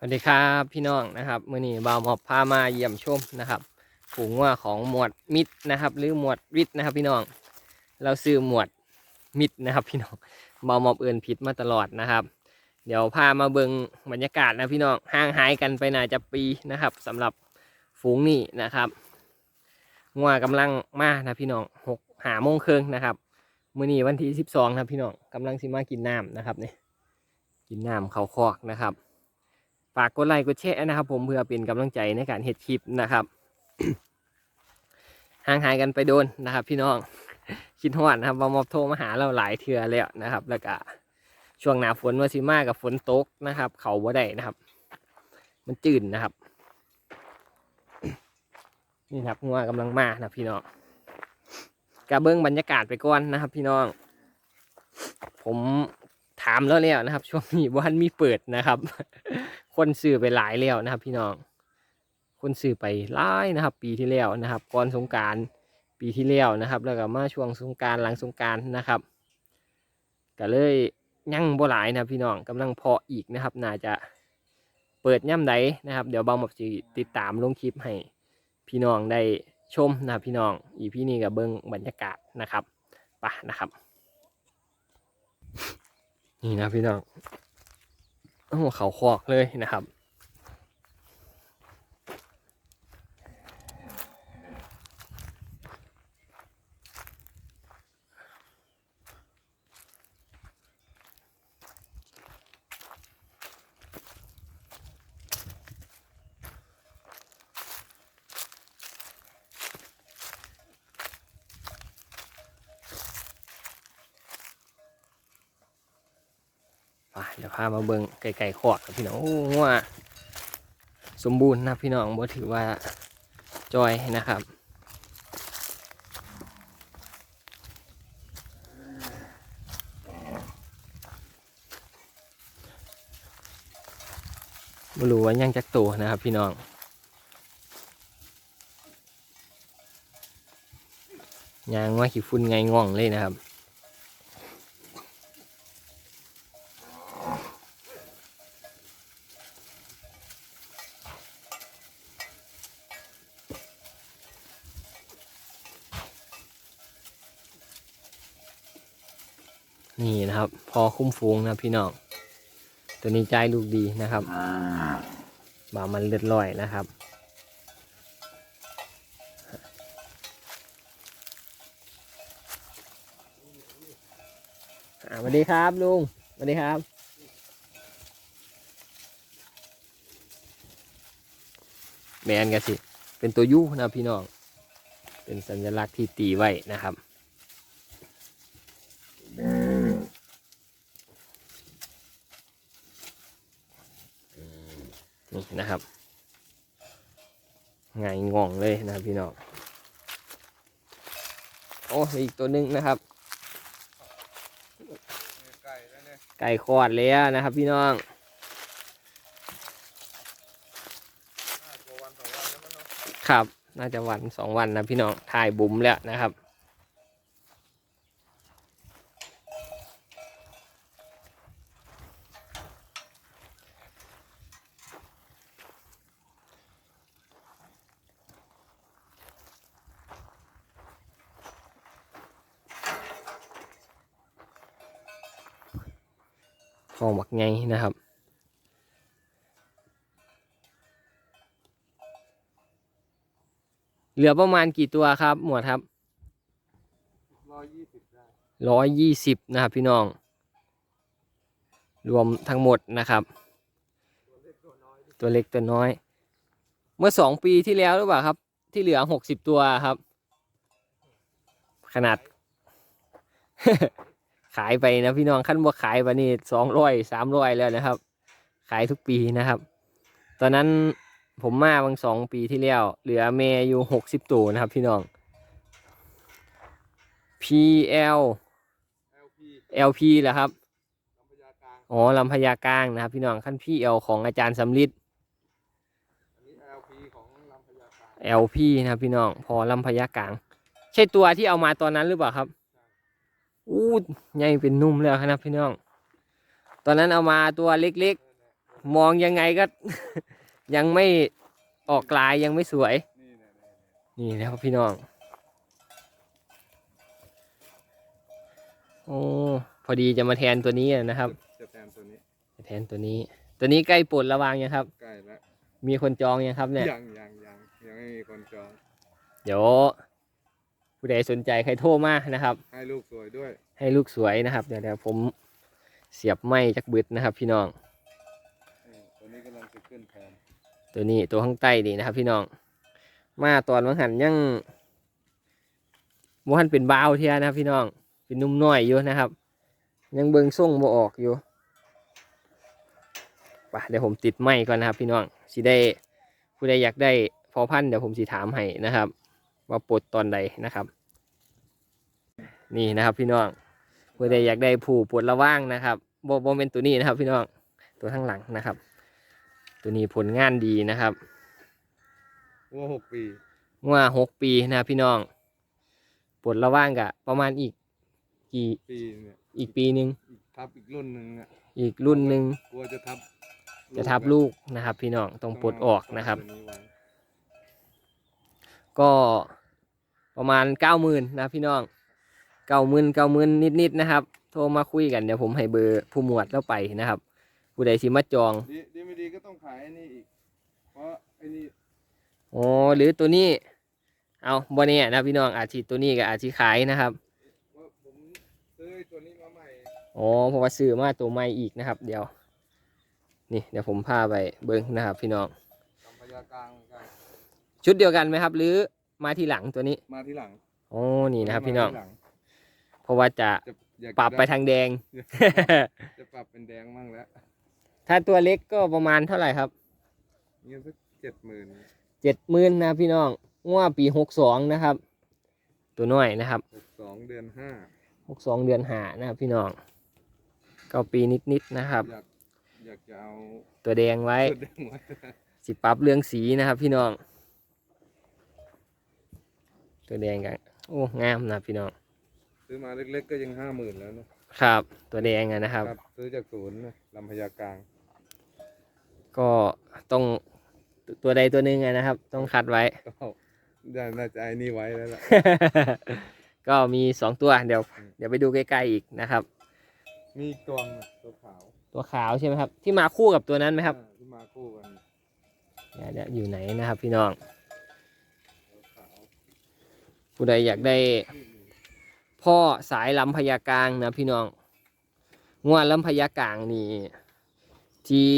สวัสดีครับพี่น้องนะครับมื่อนี้บ่าวหมอบพามาเยี่ยมชมนะครับฝูงว่าของหมวดมิดนะครับ หรือหมวดวิทนะครับ พี่น้อง เราซื้อหมวดมิดนะครับ พี่น้องบ่าวหมอบเอื่นผิดมาตลอดนะครับ เดี๋ยวพามาเบิงบรรยากาศนะพี่น้องห่างหายกันไปน่าจะปีนะครับสำหรับฝูงนี้นะครับงัวกำลังมานะพี่น้องหกหาโมงครึ่งนะครับมื่อนี้วันที่สิบสองนะพี่น้องกำลังสิมากินน้ำนะครับเนี่ยกินน้ำเขาคอกนะครับ ฝากกดไลค์กดแชร์นะครับ ผมเพื่อเป็นกำลังใจในการเฮ็ดคลิปนะครับห่างหายกันไปโดนนะครับ พี่น้องคิดฮอดนะครับว่ามอบโทรมาหาเราหลายเทือแล้วนะครับ แล้วก็ช่วงหน้าฝนวาสิมากับฝนตกนะครับ เขาบ่ได้นะครับ มันจืดนะครับ นี่ครับงัวกำลังมานะพี่น้องกระเบื้องบรรยากาศไปก่อนนะครับ พี่น้อง ผมถามแล้วแล้วนะครับ ช่วงนี้วันมีเปิดนะครับ คนซื้อไปหลายแล้วนะครับ พี่น้อง คนซื้อไปหลายนะครับ ปีที่แล้วนะครับ ก่อนสงการปีที่แล้วนะครับ แล้วก็มาช่วงสงการหลังสงการนะครับก็เลยยั่งบ่หลายนะพี่น้องกำลังเพาะอีกนะครับ น่าจะเปิดย่ำใดนะครับ เดี๋ยวบางหมอบสิติดตามลงคลิปให้พี่น้องได้ชมนะพี่น้อง อีพี่นี้กับเบิ้งบรรยากาศนะครับไปะนะครับ นี่นะพี่น้อง หัวเขาคอกเลยนะครับ เดี๋ยวพามาเบิงไก่ไก่ขอดครับพี่น้องโอ้ว่าสมบูรณ์นะพี่น้องบ่ถือว่าจอยนะครับไม่รู้ว่ายังจักโตวนะครับพี่น้องยางว่าขี้ฝุ่นไงง่องเลยนะครับ นี่นะครับ พอคุ้มฟูงนะพี่น้องตัวนี้ใจลูกดีนะครับบ่ามันเลือดลอยนะครับอ่าสวัสดีครับลุงสวัสดีครับแมนกันสิ เป็นตัวยูนะพี่น้อง เป็นสัญลักษณ์ที่ตีไว้นะครับ นี่นะครับไงง่องเลยนะครับพี่น้องโอ้อีกตัวหนึงนะครับไก่คอดแล้วนะครับ พี่น้องครับ น่าจะวันสองวันนะพี่น้องถ่ายบุ๋มแล้วนะครับ เหลือประมาณกี่ตัวครับ หมวดครับร้อยยี่สิบร้อยยี่สิบนะครับพี่น้อง รวมทั้งหมดนะครับ ตัวเล็กตัวน้อย เมื่อสองปีที่แล้วหรือเปล่าครับ ที่เหลือหกสิบตัวครับ ขนาด ขายไปนะพี่น้องขั้นบ่ขายไปนี่สองร้อยสามร้อยแล้วนะครับ ขายทุกปีนะครับ ตอนนั้น ผมมาบางสองปีที่แล้ว เหลือเมย์อยู่หกสิบตัวนะครับพี่น้อง PL เอลพี LP เหรอครับลำพญากางอ๋อลำพญากลางนะครับ พี่น้องขั้น PL ของอาจารย์สำลิดนนี้เอลพีของลำพญากลาง LP นะครับพี่น้องพอลำพญากลาง ใช่ตัวที่เอามาตอนนั้นหรือเปล่าครับอู้ใหญ่เป็นนุ่มแล้วครับพี่น้อง ตอนนั้นเอามาตัวเล็กเออเนี่ยมองยังไงก็ ยังไม่ออกลายยังไม่สวย นี่เนี่ยเนี่ยนี่นะครับพี่น้อง โอ้พอดีจะมาแทนตัวนี้นะครับจะแทนตัวนี้จะแทนตัวนี้ ตัวนี้ใกล้ปลดระวางยังครับ ใกล้แล้วมีคนจองยังครับเนี่ยยังยังยังยังไม่มีคนจอง เดี๋ยวผู้ใดสนใจใครโทรมานะครับ ให้ลูกสวยด้วย ให้ลูกสวยนะครับ เดี๋ยวเดี๋ยวผมเสียบไม้จักบึดนะครับ พี่น้อง นี่ตัวนี้กำลังจะขึ้นแทน ตัวนี้ตัวข้างใต้นี่นะครับ พี่น้อง มาตอนวังหันยังวัหันเป็นบาวเทียนะครับ พี่น้อง เป็นนุ่มน้อยอยู่นะครับ ยังเบิงส่งบ่ออกอยู่ไปเดี๋ยวผมติดไม้ก่อนนะครับ พี่น้องสิได้ผู้ใดอยากได้พอพันเดี๋ยวผมสิถามให้นะครับ ว่าปลดตอนใดนะครับ นี่นะครับ พี่น้องผู้ใดอยากได้ผู้ปลดระว่างนะครับโบโบเป็นตัวนี้นะครับ พี่น้องตัวข้างหลังนะครับ ตัวนี้ผลงานดีนะครับวัวหกปีว่าหกปีนะครับพี่น้องปลดระว่างกะประมาณอีกกี่ปีเนี่ยอีกปีหนึ่งอีกทับอีกรุ่นหนึ่งอะอีกรุ่นหนึ่งกลัวจะทับจะทับลูกนะครับ พี่น้องต้องปลดออกนะครับตัวนี้ไว้ก็ประมาณเก้าหมื่นนะครับพี่น้องเก้าหมื่นเก้าหมื่นนิดๆนะครับ โทรมาคุยกันเดี๋ยวผมให้เบอร์ผู้หมวดแล้วไปนะครับ ผู้ใดสิมาจอง ดีดีไม่ดีก็ต้องขายไอ้นี่อีก เพราะไอ้นี่อ๋อหรือตัวนี้ เอาบ่เนี่ยนะพี่น้องอาชีตัวนี้กับอาชีขายนะครับว่าผมซื้อไอ้ตัวนี้มาใหม่อ๋อเพราะว่าซื้อมาตัวใหม่อีกนะครับ เดี๋ยว นี่เดี๋ยวผมพาไปเบิ้งนะครับ พี่น้องทำพยากลางกันชุดเดียวกันไหมครับ หรือมาทีหลังตัวนี้มาที่หลังโอ้นี่นะครับ พี่น้องมาทีหลังเพราะว่าจะจะอยากจะปรับไปด้ทางแดง จะปรับเป็นแดงมั่งแล้ว ถ้าตัวเล็กก็ประมาณเท่าไหร่ครับเงี้ยสักเจ็ดหมื่นเจ็ดหมื่นนะพี่น้องงว่าปีหกสองนะครับ ตัวน้อยนะครับหกสองเดือนห้าหกสองเดือนหานะครับพี่น้องเก้าปีนิดๆนะครับ อยากอยากจะเอาตัวแดงไว้ ตัวแดงไว้สิปรับเรื่องสีนะครับ พี่น้อง ตัวแดงกันโอ้งามนะพี่น้องซื้อมาเล็กๆก็ยังห้าหมื่นแล้วนะครับ ตัวแดงอะนะครับ ซื้อจากศูนย์นะลำพญากลาง ก็ต้องตัวใดตัวหนึ่งอะนะครับ ต้องคัดไว้ ก็ได้น่าจะไอ้นี่ไว้แล้วล่ะ ก็มีสองตัวเดี๋ยวอืมเดี๋ยวไปดูใกล้ๆอีกนะครับ มีอีกตัวหนึ่งตัวขาวตัวขาวใช่ไหมครับ ที่มาคู่กับตัวนั้นไหมครับอ่าที่มาคู่กันเดี๋ยวเดี๋ยวอยู่ไหนนะครับ พี่น้อง ตัวขาวผู้ใดอยากได้พ่อสายลำพญากลางนะพี่น้องงวดลำพญากลางนี่ที่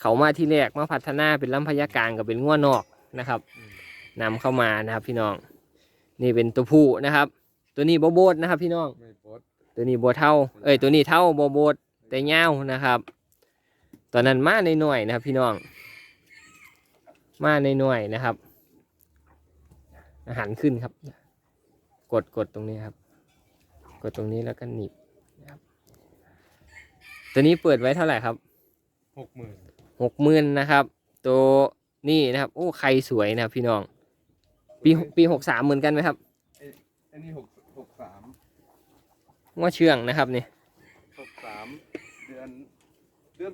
เขามาที่แรกมาพัฒนาเป็นลำพญากลางกับเป็นงวดนอกนะครับอืมนำเข้ามานะครับพี่น้อง นี่เป็นตัวผู้นะครับ ตัวนี้โบโบดนะครับ พี่น้องไม่โพสตัวนี้โบเท่า เอ้ยตัวนี้เท่าโบโบดแต่เงาวนะครับ ตอนนั้นมาในหน่วยๆนะครับ พี่น้อง มาในหน่วยๆนะครับ อาหารขึ้นครับ กดกดตรงนี้ครับ กดตรงนี้แล้วก็หนีบนะครับตัวนี้เปิดไว้เท่าไหร่ครับหกหมื่น หกหมื่นนะครับ ตัวนี่นะครับ โอ้ไข่สวยนะครับ พี่น้อง ปีปีหกสามเหมือนกันไหมครับไอ้นี่หกหกสามว่าเชื่องนะครับนี่หกสามเดือนเดือน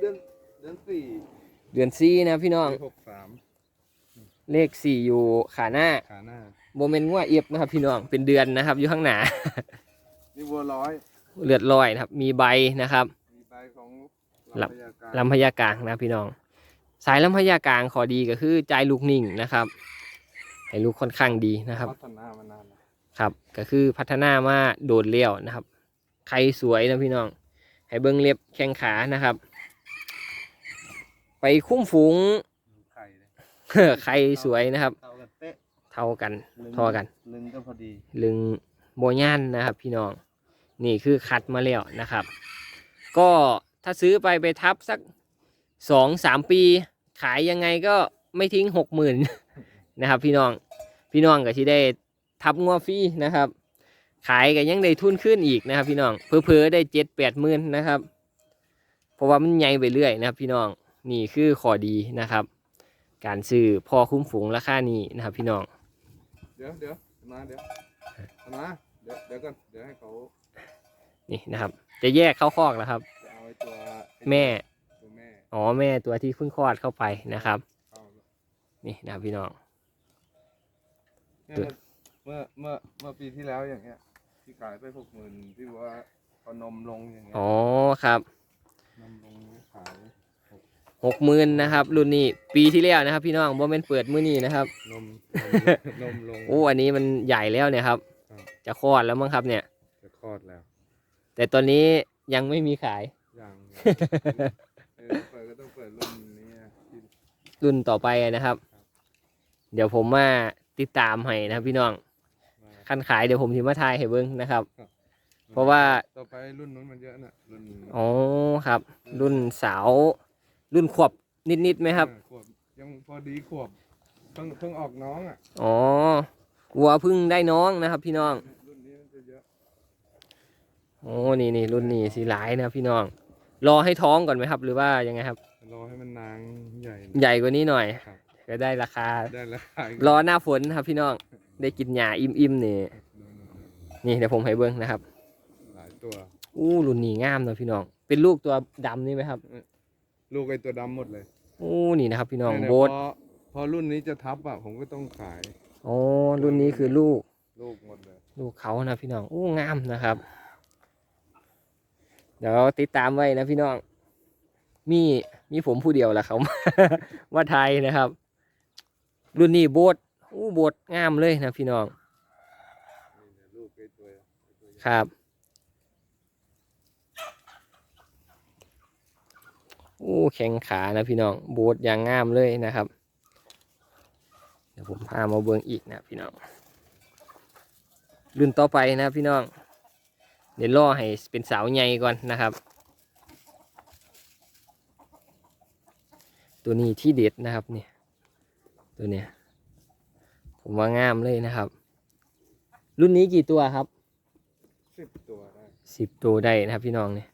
เดือนเดือนสี่เดือนซีนะครับพี่น้องหกสามเลขสี่อยู่ขาหน้าขาหน้าโมเมนต์ว่าเอียบนะครับ พี่น้องเป็นเดือนนะครับ อยู่ข้างหน้านี่วัวร้อยเลือดลอยนะครับ มีใบนะครับมีใบของ ลำพญากลางลำพญากลางนะครับพี่น้อง สายลำพญากลางขอดีก็คือใจลูกนิ่งนะครับให้ลูกค่อนข้างดีนะครับ พัฒนามานานแล้วครับ ก็คือพัฒนามาโดดเลี้ยวนะครับ ใครสวยนะพี่น้อง ให้เบิ้งเล็บแข้งขานะครับ ไปคุ้มฝูงไข่เลยใครสวยนะครับ เท่ากันเป๊ะเท่ากันลึงเท่ากัน ลึงก็พอดีลึงโบย่านนะครับ พี่น้อง นี่คือคัดมาแล้วนะครับ ก็ ถ้าซื้อไปไปทับสักสองสามปี ขายยังไงก็ไม่ทิ้งหกหมื่นนะครับ พี่น้องพี่น้องก็ที่ได้ทับงัวฟรีนะครับ ขายก็ยังได้ทุนขึ้นอีกนะครับ พี่น้องเพอๆได้เจ็ดแปดหมื่นนะครับ เพราะว่ามันใหญ่ไปเรื่อยนะครับ พี่น้องนี่คือข้อดีนะครับ การซื้อพอคุ้มฝูงราคานี้นะครับ พี่น้องเดี๋ยวเดี๋ยวมาเดี๋ยวมาเดี๋ยวเดี๋ยวก่อนเดี๋ยวให้เขานี่นะครับ จะแยกเข้าคอกแล้วครับจะเอาไอ้ ตัวไอ้ตัวแม่อ๋อแม่ตัวที่เพิ่งคลอดเข้าไปนะครับ เข้าแล้วนี่นะครับพี่น้อง เนี่ยเมื่อเมื่อเมื่อปีที่แล้วอย่างเงี้ยที่ขายไปหกหมื่นที่ว่าเอานมลงอย่างเงี้ยอ๋อครับนมลงขายหกหมื่นนะครับ รุ่นนี้ปีที่แล้วนะครับ พี่น้องโมเมนเปิดมื้อนี้นะครับ นมนมลง โอ้อันนี้มันใหญ่แล้วเนี่ยครับ ครับ จะคลอดแล้วมั้งครับเนี่ย จะคลอดแล้ว แต่ตอนนี้ยังไม่มีขายยัง เออเปิดก็ต้องเปิดรุ่นนี้อะที่รุ่นต่อไปนะครับ เดี๋ยวผมมาติดตามให้นะครับพี่น้องมาขั้นขายเดี๋ยวผมทิมาทายให้เบิ้งนะครับครับ เพราะว่า ต่อไปรุ่นนู้นมันเยอะน่ะรุ่นอ๋อครับ รุ่นสาวรุ่นขวบนิดๆไหมครับเออขวบยังพอดีขวบเพิ่งเพิ่งออกน้องอะอ๋อวัวเพึ่งได้น้องนะครับ พี่น้องรุ่นนี้มันจะเยอะ โอ้นี่นี่รุ่นนี้สีหลายนะครับพี่น้อง รอให้ท้องก่อนไหมครับ หรือว่ายังไงครับ รอให้มันนางใหญ่ใหญ่กว่านี้หน่อย ครับ ก็ได้ราคา ได้แล้วขายรอหน้าฝนครับ พี่น้องได้กินหญ้าอิ่มๆนี่นี่เดี๋ยวผมให้เบิ้งนะครับหลายตัว อู้รุ่นนี้งามเนอะพี่น้อง เป็นลูกตัวดำนี่ไหมครับลูกไอตัวดำหมดเลยอู้นี่นะครับ พี่น้องเนี่ยโบทพอพอรุ่นนี้จะทับอะผมก็ต้องขายอ๋อรุ่นนี้คือลูกลูกหมดเลย ลูกเขานะพี่น้องอู้งามนะครับ เดี๋ยวติดตามไว้นะพี่น้อง มีมีผมผู้เดียวแหละเขาว่าไทยนะครับ รุ่นนี้โบทอู้โบทงามเลยนะพี่น้อง ครับอู้แข็งขานะพี่น้องโบทอย่างงามเลยนะครับ เดี๋ยวผมพามาเบิ่งอีกนะพี่น้อง รุ่นต่อไปนะพี่น้อง เดี๋ยวล่อให้เป็นสาวใหญ่ก่อนนะครับ ตัวนี้ที่เด็ดนะครับเนี่ยตัวเนี้ยผมว่างามเลยนะครับ รุ่นนี้กี่ตัวครับสิบตัวได้สิบตัวได้นะครับพี่น้องเนี่ย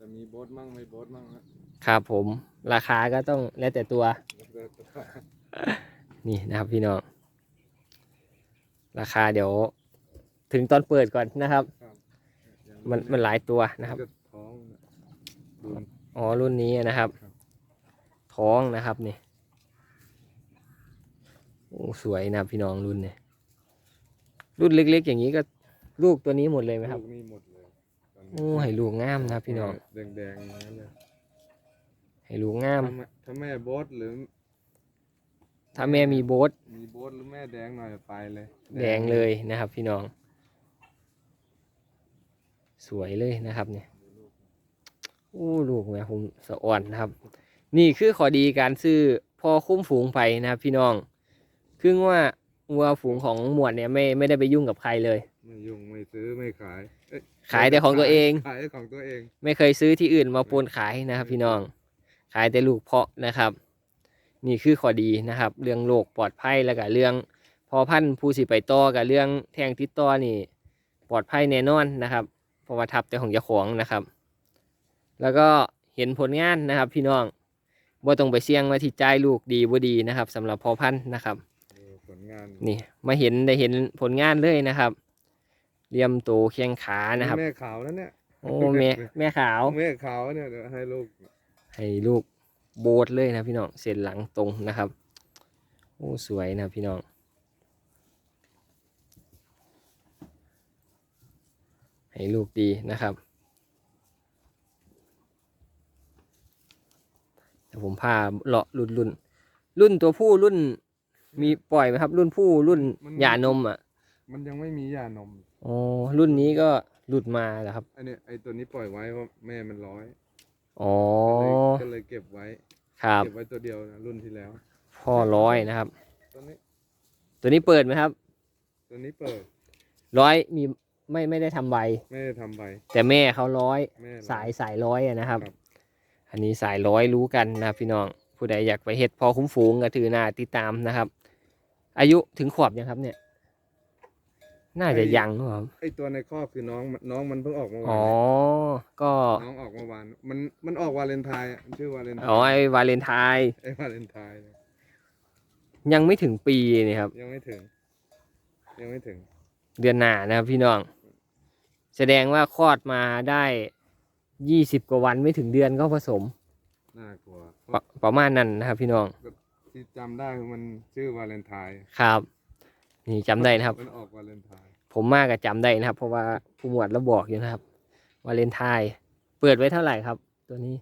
จะมีโบทมั่งไม่โบทมั่งนะครับผมราคาก็ต้องแล้วแต่ตัวแล้วก็ตัว นี่นะครับพี่น้อง ราคาเดี๋ยว ถึงตอนเปิดก่อนนะครับอย่าง มันมันหลายตัวนะครับก็ท้องน่ะดูอ๋อรุ่นนี้นะครับ ครับ ท้องนะครับนี่โอ้สวยนะครับพี่น้องรุ่นเนี่ยรุ่นเล็ก ๆ อย่างนี้ก็ลูกตัวนี้หมดเลยไหมครับลูกนี่หมดเลยตอนนี้โอ้ให้ลูกงามนะครับพี่น้องแดงแดงๆอย่างนั้นเลยให้ลูกงาม ถ้าแม่ถ้าแม่โบทหรือถ้าแม่มีโบทมีโบทหรือแม่แดงหน่อยไปเลยแดงเลยนะครับ พี่น้อง สวยเลยนะครับเนี่ยโอ้ลูกแม่ผมสะอ่อนนะครับ นี่คือข้อดีการซื้อพอคุ้มฝูงไปนะครับพี่น้อง คือว่าวัวฝูงของหมวดเนี่ยไม่ไม่ได้ไปยุ่งกับใครเลย ไม่ยุ่งไม่ซื้อไม่ขายเอ้ยขายแต่ของตัวเอง ขายของตัวเอง ไม่เคยซื้อที่อื่นมาปนขายนะครับ พี่น้อง ขายแต่ลูกเพาะนะครับ นี่คือข้อดีนะครับ เรื่องโรคปลอดภัยแล้วก็เรื่อง พอพันธุ์ผู้สิไปต่อกับเรื่องแทงติดต่อนี่ ปลอดภัยแน่นอนนะครับ เพราะว่าทับแต่ของเจ้าของนะครับ แล้วก็เห็นผลงานนะครับ พี่น้องบ่ต้องไปเสี่ยงว่าที่จ่ายลูกดีบ่ดีนะครับสำหรับพอพันธุ์นะครับดูผลงานนี่มาเห็นได้เห็นผลงานเลยนะครับเรียมโตวเคียงขานะครับแม่ขาวแล้วเนี่ยโอ้แม่แม่ขาวแม่ขาวเนี่ยเดี๋ยวให้ลูก ให้ลูกโบดเลยนะพี่น้องเส้นหลังตรงนะครับโอ้สวยนะพี่น้อง ให้ลูกดีนะครับเดี๋ยวผมพาเลาะรุ่นรุ่นรุ่นตัวผู้รุ่น มีปล่อยไหมครับ รุ่นผู้รุ่นหย่านมอะมันยังไม่มียานม อ๋อรุ่นนี้ก็หลุดมาแล้วครับอันเนี้ยไอตัวนี้ปล่อยไว้เพราะแม่มันร้อยอ๋อก็เลยก็เลยเก็บไว้ ครับ เก็บไว้ตัวเดียวนะรุ่นที่แล้ว พ่อร้อยนะครับ ตัวนี้ตัวนี้เปิดไหมครับตัวนี้เปิดร้อยมี ไม่ไม่ได้ทำใบ ไม่ได้ทำใบ แต่แม่เขาร้อย แม่ร้อสายสายร้อยอะนะครับ ครับ อันนี้สายร้อยรู้กันนะครับพี่น้อง ผู้ใดอยากไปเฮ็ดพอคุ้มฝูงก็ถือหน้าติดตามนะครับ อายุถึงขวบยังครับเนี่ย น่าจะยังนะครับไอตัวในครอบคือน้องมันน้องมันเพิ่งออกเมื่อวาอ๋อนก็ น้องออกเมื่อวานมันมันออกวาเลนไทน์อะมันชื่อวาเลนไทน์อ๋อไอ้วาเลนไทน์ไอวาเลนไทน์เนี่ยยังไม่ถึงปีนี่ครับ ยังไม่ถึง ยังไม่ถึง เดือนหน้านะครับพี่น้อง แสดงว่าคลอดมาได้ยี่สิบกว่าวันไม่ถึงเดือนก็ผสมน่ากลัวประประมาณนั้นนะครับพี่น้องที่จำได้คือมันชื่อวาเลนไทน์ครับ นี่จำได้นะครับ มันออกวาเลนไทน์ผมมากกับจำได้นะครับ เพราะว่าผู้หมวดเราบอกอยู่นะครับวาเลนไทน์เปิดไว้เท่าไหร่ครับ ตัวนี้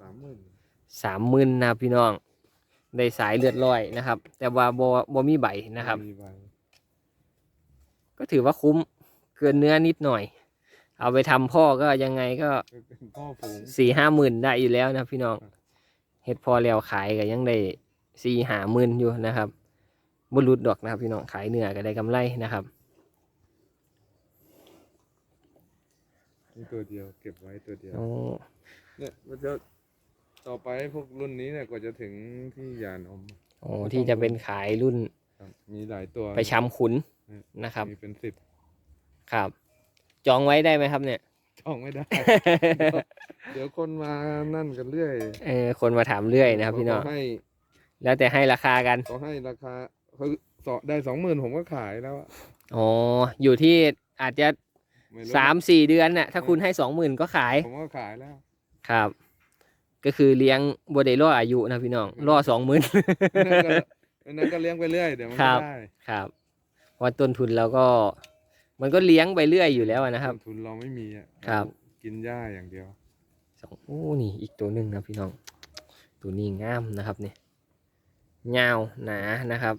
สามหมื่นสามหมื่นนะครับพี่น้องได้สายเลือดลอยนะครับ แต่ว่าบบ่มีใบนะครับมีใบก็ถือว่าคุ้ม เกินเนื้อนิดหน่อย เอาไปทำพ่อก็ยังไงก็ก็เป็นพ่อฝูงสี่ห้าหมื่นได้อยู่แล้วนะครับพี่น้องครับเฮ็ดพอแล้วขายก็ยังได้สี่ห้าหมื่นอยู่นะครับบุรุษดอกนะครับพี่น้องขายเนื้อก็ได้กำไรนะครับนี่ตัวเดียวเก็บไว้ตัวเดียวโอ้เนี่ยมันจะต่อไปพวกรุ่นนี้เนี่ยกว่าจะถึงที่ยานมโอ้ที่จะเป็นขายรุ่นครับมีหลายตัวไปช้ำขุนอืมนะครับมีเป็นสิบ ครับ จองไว้ได้ไหมครับเนี่ยท่องไม่ได้ เดี๋ยวคนมานั่นกันเรื่อยเออคนมาถามเรื่อยนะครับ พี่น้องเขาให้แล้วแต่ให้ราคากันเขาให้ราคาเขาสอได้สองหมื่นผมก็ขายแล้วอะอ๋ออยู่ที่อาจจะไม่รู้สามสี่เดือนน่ะถ้าคุณให้สองหมื่นก็ขายผมก็ขายแล้ว ครับ ก็คือเลี้ยงบไดล่ออายุนะพี่น้องล่อสองหมื่น นั่นก็นั่นก็เลี้ยงไปเรื่อยเดี๋ยวมันครัก็บ ได้ ครับเพราะต้นทุนเราก็ มันก็เลี้ยงไปเรื่อยอยู่แล้วนะครับ ต้นทุนเราไม่มีอะครับเากินหญ้าอย่างเดียว สองโอ้นี่อีกตัวหนึ่งนะพี่น้อง ตัวนี้งามนะครับเนี่ยยาวหนานะครับ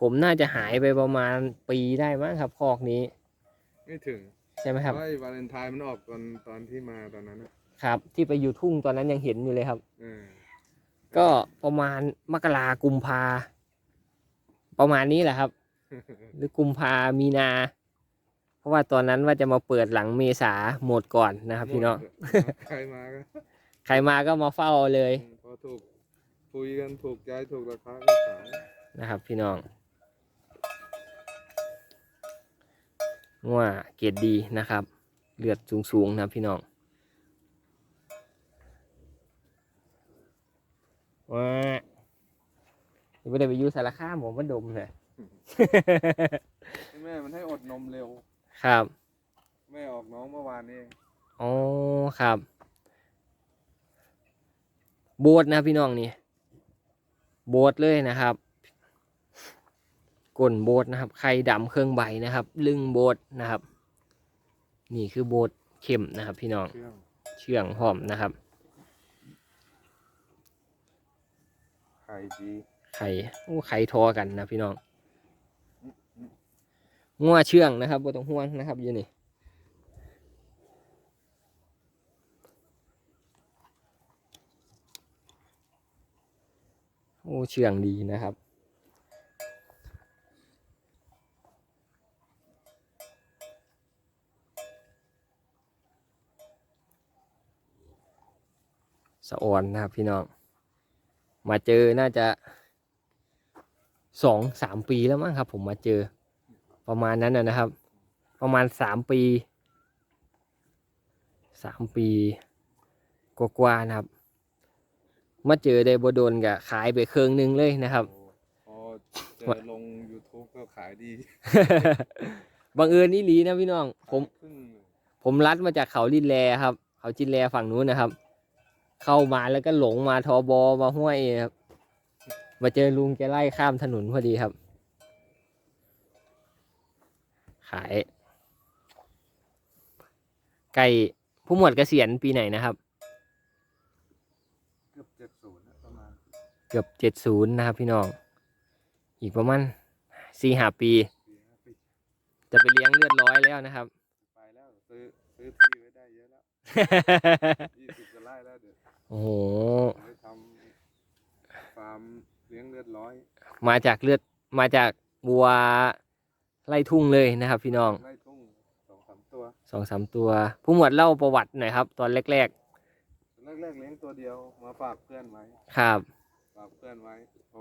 ผมน่าจะหายไปประมาณปีได้มั้งครับคอกนี้ไม่ถึงใช่ไหมครับ เพราะไอ้วาเลนไทน์มันออกตอนตอนที่มาตอนนั้นอะครับ ที่ไปอยู่ทุ่งตอนนั้นยังเห็นอยู่เลยครับ เออก็ประมาณมกรากุมภาประมาณนี้แหละครับ หรือกุมภามีนาเพ ราะว่าตอนนั้นว่าจะมาเปิดหลังเมษาหมดก่อนนะครับ พี่น้องใครมาก็ใครมาก็มาเฝ้าเลย พอถูกคุยกันถูกใจถูกราคาก็ขายนะครับ พี่น้องว่าเกรดดีนะครับ เลือดสูงๆนะครับพี่น้องว่าไม่ได้ไปอยูสารคามผมมาดมเลยแม่มันให้อดนมเร็ว ครับแม่ออกน้องเมื่อวานนี้เองอ๋อครับ โบสถ์นะพี่น้องนี่ โบสถ์เลยนะครับก้นโบสถ์นะครับ ไข่ดำเครื่องใบนะครับ ลึงโบสถ์นะครับ นี่คือโบสถ์เข้มนะครับ พี่น้อง เครื่องเชื่องหอมนะครับ ไข่ดีไข่โอ้ไข่ทอกันนะพี่น้อง งัวเชื่องนะครับบ่ต้องห่วงนะครับอยู่นี่โอ้เชื่องดีนะครับสะออนนะครับพี่น้อง มาเจอน่าจะสองสามปีแล้วมั้งครับ ผมมาเจอ ประมาณนั้นนะนะครับ ประมาณสามปีสามปีกว่าๆนะครับ มาเจอได้บโดนกับขายไปเครื่องหนึงเลยนะครับโอ้พอเจอลง YouTube ก็ขายดี บังเอิญนี่หลีนะพี่น้อง ผมครึ่งผมลัดมาจากเขาลินแลครับ เขาจินแลฝั่งนู้นนะครับ เข้ามาแล้วก็หลงมาทอบอมาห้วยครับ มาเจอลุงแกไล่ข้ามถนนพอดีครับาย ไก่ผู้หมวดเกษียณปีไหนนะครับ เกือบเจ็ดศูนย์ประมาณเกือบเจ็ดศูนย์นะครับ พี่น้อง อีกประมาณสี่ห้าปี สี่ห้าปีจะไปเลี้ยงเลือดร้อยแล้วนะครับ ไปแล้วซื้อซื้อที่ไว้ได้เยอะแล้วยี่สิบกว่าไร่แล้วเดี๋ยวโอ้โหไปทำฟาร์มเลี้ยงเลือดร้อยมาจากเลือดมาจากบัว ไล่ทุ่งเลยนะครับ พี่น้องไร่ทุ่งสองสามตัวสองสามตัว ผู้หมวดเล่าประวัติหน่อยครับ ตอนแรกแรกๆเลี้ยงตัวเดียวมาฝากเพื่อนไว้ๆครับฝากเพื่อนไว้พอ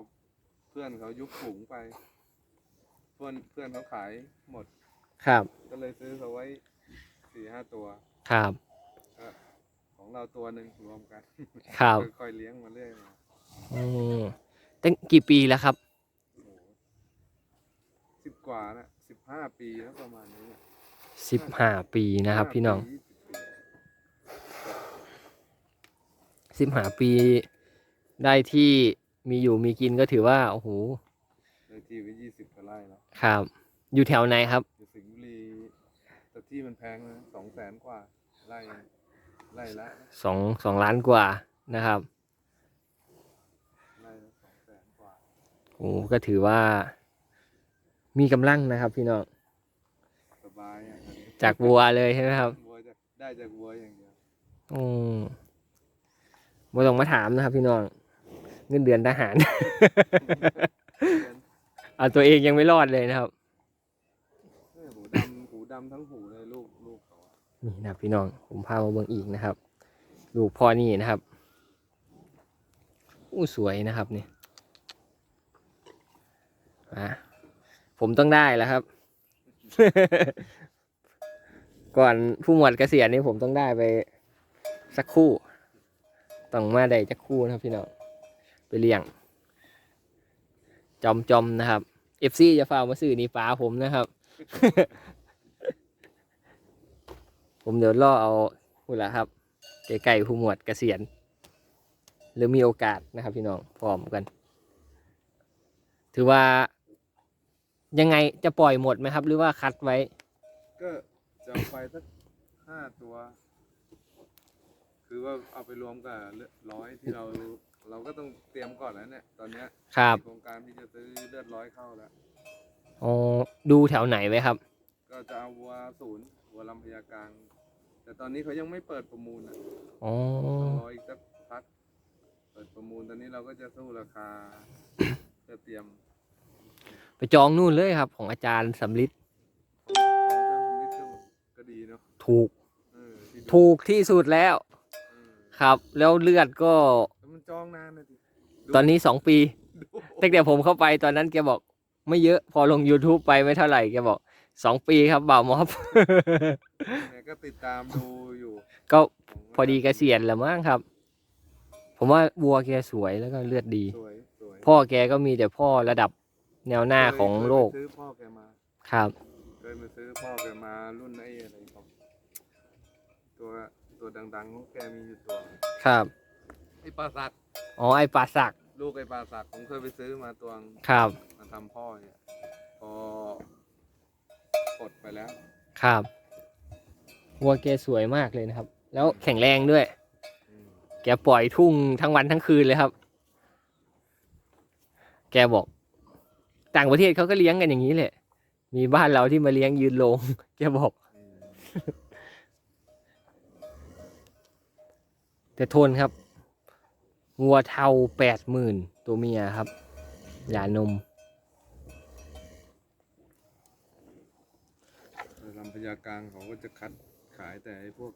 เพื่อนเขายุบฝูงไป เพื่อนเพื่อนเขาขายหมดครับ ก็เลยซื้อเขาไว้สี่ห้าตัวครับของเราตัวหนึ่งรวมกันครับค่อยๆเลี้ยงมาเรื่อยมาอืมตั้งกี่ปีแล้วครับโอ้โหสิบกว่านะสิบ ห้าปีแล้วประมาณนี้สิบห้าปีนะครับ พี่น้องห้าปี20ปีสิบหาปีได้ที่มีอยู่มีกินก็ถือว่าโอ้โหในที่ไว้ยี่สิบกว่าไร่แล้วครับ อยู่แถวไหนครับอยู่สิงห์บุรีแต่ที่มันแพงนะสองแสนกว่าไร่ไร่ละนะสองสองล้านกว่านะครับไร่ละสองแสนกว่าโอ้ก็ถือว่า มีกำลังนะครับ พี่น้องสบายอะตอนนี้จากวัวเลยใช่ไหมครับวัวจากได้จากวัวอย่างเดียวอืมบ่ต้องมาถามนะครับ พี่น้องเงินเดือนทหาร เอาตัวเองยังไม่รอดเลยนะครับ เออหูดำหูดำทั้งหูเลยลูกลูกเขาอะนี่นะครับพี่น้องผมพามาเบิ่งอีกนะครับ ลูกพ่อนี่นะครับอู้สวยนะครับนี่อะ ผมต้องได้แล้วครับ ก่อนผู้หมวดเกษียณนี่ผมต้องได้ไปสักคู่ ต้องมาได้สักคู่นะครับพี่น้องไปเลี้ยง จอมจอมๆนะครับเอฟซีจะฝากมาซื้อนี่ป้าผมนะครับ ผมเดี๋ยวล่อเอาพูดละครับไก่ๆผู้หมวดเกษียณหรือมีโอกาสนะครับพี่น้องพร้อมกัน ถือว่า ยังไงจะปล่อยหมดไหมครับ หรือว่าคัดไว้ ก็จะเอาไปสักห้าตัว คือว่าเอาไปรวมกับร้อยที่เราเราก็ต้องเตรียมก่อนแล้วเนี่ยตอนเนี้ยครับ มีโครงการที่จะซื้อเลือดร้อยเข้าแล้ว อ๋อดูแถวไหนไว้ครับ ก็จะเอาวัวศูนย์วัวลำพญากลาง แต่ตอนนี้เขายังไม่เปิดประมูลอะอ๋อ ต้องรออีกสักพัก เปิดประมูลตอนนี้เราก็จะสู้ราคาเพื่อเตรียม ไปจองนู่นเลยครับ ของอาจารย์สำลิดของเจ้าสมนิดก็ก็ดีเนาะถูก เออที่ดูถูกที่สุดแล้วเออครับ แล้วเลือดก็แล้วมันจองนานนะดิดูตอนนี้สองปี ดูตั้งแต่ผมเข้าไปตอนนั้นแกบอกไม่เยอะพอลง YouTube ไปไม่เท่าไหร่แกบอกสองปีครับบ่าวมอบ เนี่ยก็ติดตามดูอยู่ก็ของพอดีเกษียณแล้วมั้งครับ ผมว่าวัวแกสวยแล้วก็เลือดดี สวยสวยพ่อแกก็มีแต่พ่อระดับ แนวหน้าของโลกเคยไปซื้อพ่อแกมาครับ เคยมาซื้อพ่อแกมารุ่นไอ้อะไรของตัวตัวดังๆของแกมีอยู่ตัวครับ ไอ้ปลาสักอ๋อไอปลาสักลูกไอ้ปลาสักผมเคยไปซื้อมาตัวนึงครับมาทำพ่อเนี่ยพอปลดไปแล้ว ครับวัวแกสวยมากเลยนะครับ แล้วแข็งแรงด้วย อืมแกปล่อยทุ่งทั้งวันทั้งคืนเลยครับ แกบอก ต่างประเทศเขาก็เลี้ยงกันอย่างนี้แหละ มีบ้านเราที่มาเลี้ยงยืนลงแกบอกอืมแต่ทนครับวัวเทาแปดหมื่นตัวเมียครับหย่านมแต่ลำพญากลางเขาก็จะคัดขายแต่ไอ้พวก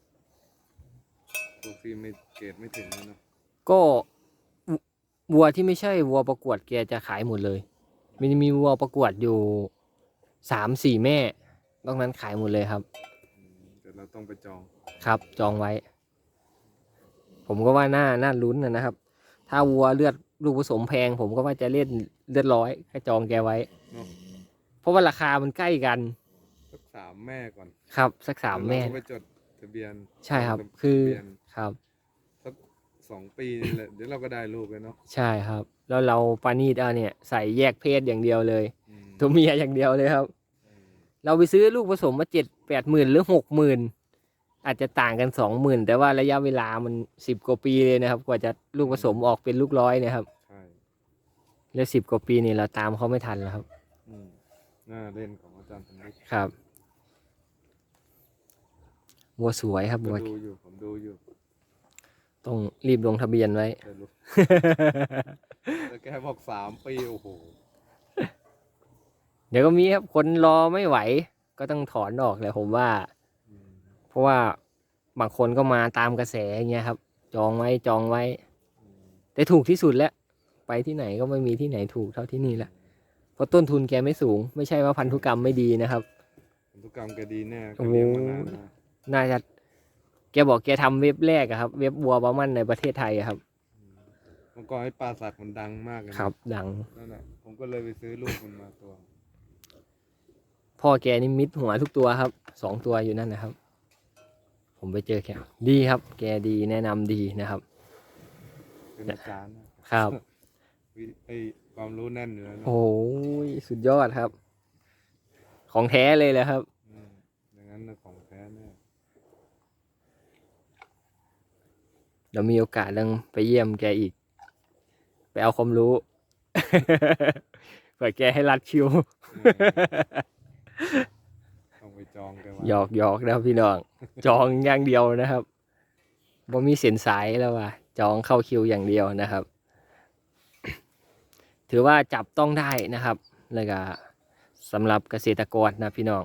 พวกที่ไม่เกรดไม่ถึงนะเนาะก็ววัวที่ไม่ใช่วัวประกวดแกจะขายหมดเลย มันจะมีวัวประกวดอยู่สามสี่แม่นอกนั้นขายหมดเลยครับอืมแต่เราต้องไปจองครับจองไว้ ผมก็ว่าน่าน่าลุ้นนะนะครับ ถ้าวัวเลือดลูกผสมแพง ผมก็ว่าจะเล่นเลือดร้อยให้จองแกไว้ เนาะเพราะว่าราคามันใกล้กันสักสามแม่ก่อนครับ สักสามแม่แล้วเรก็ไปจดทะเบียนใช่ครับจดคือ ทะเบียนครับสัก สองปีนี่แหละเดี๋ยวเราก็ได้ลูกเลยเนาะใช่ครับ แล้วเราปานีดเอาเนี่ยใส่แยกเพศอย่างเดียวเลย อืมตัวเมียอย่างเดียวเลยครับ อืมเราไปซื้อลูกผสมมาเจ็ดแปดหมื่นหรือหกหมื่นอาจจะต่างกันสองหมื่นแต่ว่าระยะเวลามันสิบกว่าปีเลยนะครับ กว่าจะลูกผสมออกเป็นลูกร้อยเนะครับ ใช่แล้วสิบกว่าปีนี่เราตามเขาไม่ทันแล้วครับ อืมน่าเล่นของอาจารย์สมฤทธิ์ครับบัวสวยครับก็บัวดูอยู่ผมดูอยู่ ต้องรีบลงทะเบียนไว้แต่รู้แต่แกบอกสามปีโอ้โหเดี๋ยวก็มีครับคนรอไม่ไหว ก็ต้องถอนออกแหละผมว่า อืมเพราะว่าบางคนก็มาตามกระแสอย่างเงี้ยครับ จองไว้จองไว้ อืมแต่ถูกที่สุดแล้ว ไปที่ไหนก็ไม่มีที่ไหนถูกเท่าที่นี่แหละเพราะต้นทุนแกไม่สูง ไม่ใช่ว่าพันธุกรรมไม่ดีนะครับ พันธุกรรมแกดีแน่โอ้แกโหเลี้ยงมานานนะน่าจะ แกบอกแกทำเว็บแรกอะครับ เว็บวัวบามันในประเทศไทยอะครับอืมเมื่อก่อนไอ้ปลาสักมันดังมากเลยนะครับ ดัง นั่นแหละผมก็เลยไปซื้อลูกมันมาตัว พ่อแกนี่มิดหัวทุกตัวครับ สองตัวอยู่นั่นนะครับ ผมไปเจอแกดีครับ แกดีแนะนำดีนะครับ เป็นอาจารย์นะครับ วิไอความรู้แน่นอยู่แล้วนะโอ้ยสุดยอดครับ ของแท้เลยแหละครับ อืมอย่างนั้นนะของแท้แน่ เดี๋ยวมีโอกาสต้องไปเยี่ยมแกอีก ไปเอาความรู้ เผื่อแกให้รัดคิวอืมต้องไปจองกันไว้หยอกหยอกนะครับพี่น้อง จองอย่างเดียวนะครับบ่มีเส้นสายแล้วว่ะจองเข้าคิวอย่างเดียวนะครับ ถือว่าจับต้องได้นะครับ แล้วก็สำหรับเกษตรกรนะพี่น้อง